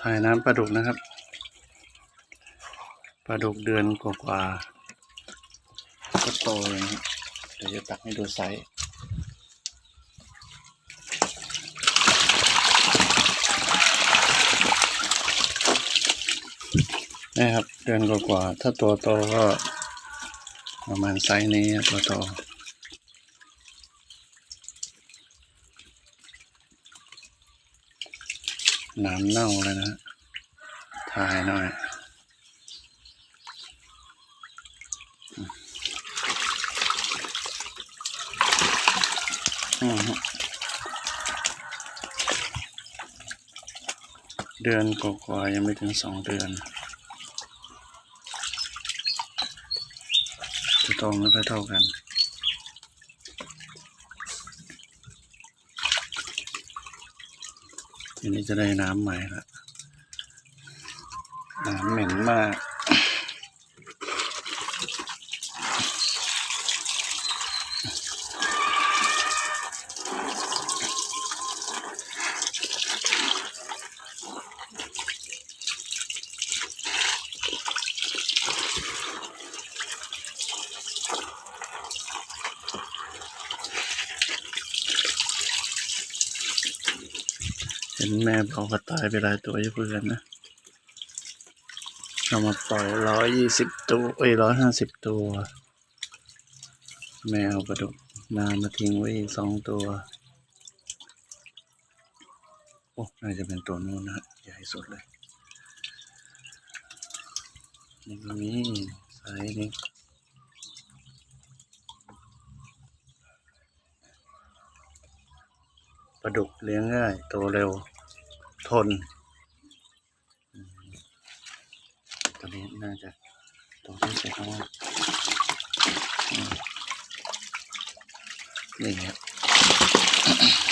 ถ่ายน้ำปลาดุกนะครับปลาดุกเดือนกว่าๆก็โตเลยนะเดี๋ยวจะตักให้ดูไซส์นี่ครับ เดือนกว่าๆถ้าตัวโตก็ประมาณไซส์นี้ตัวโต น้ำเน่าเลยนะถ่ายหน่อยเดือนกว่ายังไม่ถึงสองเดือน จะโตไม่ค่อยเท่ากัน ทีนี้จะได้น้ำใหม่ละน้ำเหม็นมาก นแม่บอกว่าตายไปหลายตัวอยู่เพื่อนนะเอามาปล่อยร้อยยี่สิบตัวเอ้ยร้อยห้าสิบตัว แม่เอาปลาดุกมามาทิ้งไว้อีกสองตัว โอ้ น่าจะเป็นตัวนู้นนะใหญ่สุดเลย นี่ก็มีไซส์นี้ปลาดุกเลี้ยงง่าย โตเร็ว ทนตอนนี้น่าจะตัวที่เสร็จแล้วนี่ครับ